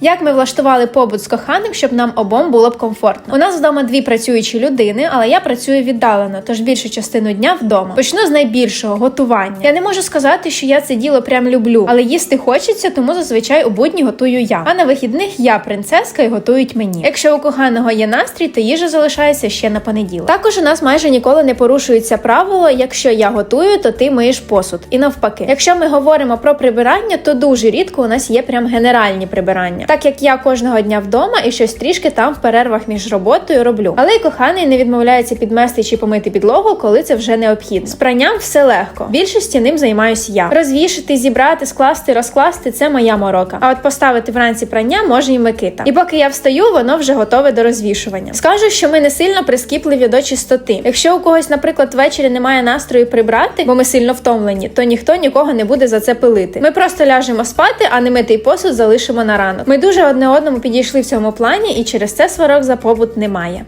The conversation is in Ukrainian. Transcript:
Як ми влаштували побут з коханим, щоб нам обом було б комфортно? У нас вдома дві працюючі людини, але я працюю віддалено, тож більшу частину дня вдома. Почну з найбільшого готування. Я не можу сказати, що я це діло прям люблю, але їсти хочеться, тому зазвичай у будні готую я. А на вихідних я принцеска і готують мені. Якщо у коханого є настрій, то їжа залишається ще на понеділок. Також у нас майже ніколи не порушується правило: якщо я готую, то ти миєш посуд. І навпаки, якщо ми говоримо про прибирання, то дуже рідко у нас є прям генеральні прибирання. Так як я кожного дня вдома і щось трішки там в перервах між роботою роблю. Але й коханий не відмовляється підмести чи помити підлогу, коли це вже необхідно. З пранням все легко. Більшості ним займаюся я. Розвішити, зібрати, скласти, розкласти це моя морока. А от поставити вранці прання може і Микита. І поки я встаю, воно вже готове до розвішування. Скажу, що ми не сильно прискіпливі до чистоти. Якщо у когось, наприклад, ввечері немає настрою прибрати, бо ми сильно втомлені, то ніхто нікого не буде за це пилити. Ми просто ляжемо спати, а не митий посуд залишимо на ранок. Ми дуже одне одному підійшли в цьому плані, і через це сварок за побут немає.